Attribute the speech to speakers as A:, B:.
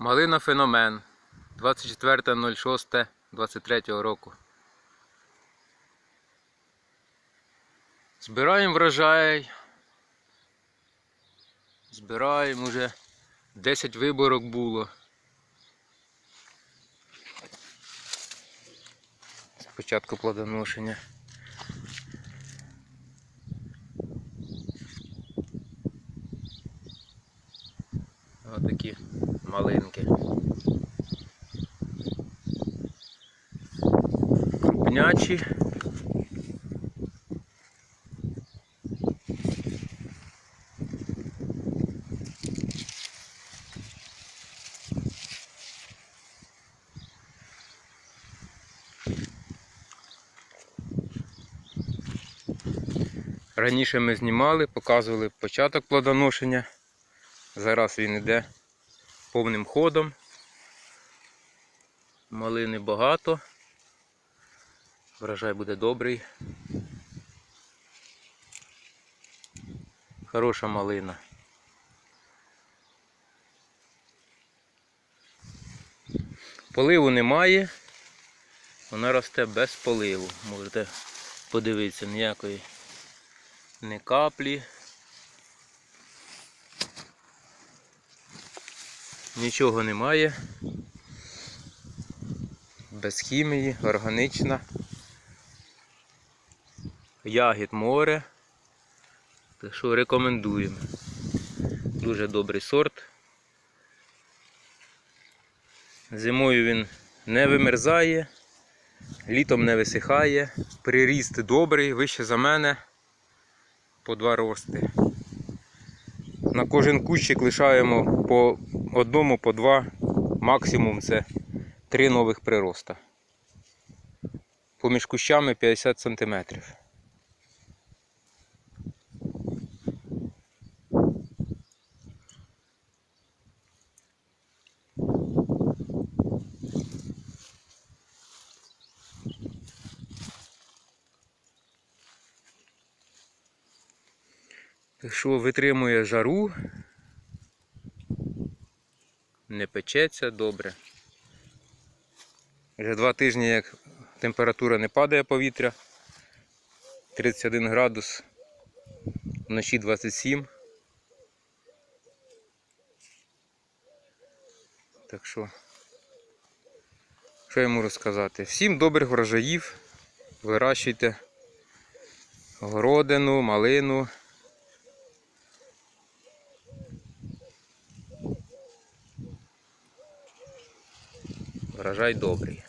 A: Малина феномен 24.06.23 року. Збираємо врожай. Збираємо уже 10 виборок було. Спочатку плодоношення. Отакі малинки. Крупнячі. Раніше ми знімали, показували початок плодоношення. Зараз він йде повним ходом. Малини багато. Врожай буде добрий. Хороша малина. Поливу немає. Вона росте без поливу. Можете подивитися ніякої не каплі. Нічого немає. Без хімії, органічна. Ягід море. Так що рекомендуємо. Дуже добрий сорт. Зимою він не вимерзає, літом не висихає, приріст добрий, вище за мене по два рости. На кожен кущик лишаємо по одному, по два, максимум це три нових прироста. Поміж кущами 50 см. Що витримує жару, не печеться добре. Вже два тижні, як температура не падає повітря. 31 градус, вночі 27. Так що, що я можу сказати? Всім добрих врожаїв, вирощуйте городину, малину. Врожай добрий.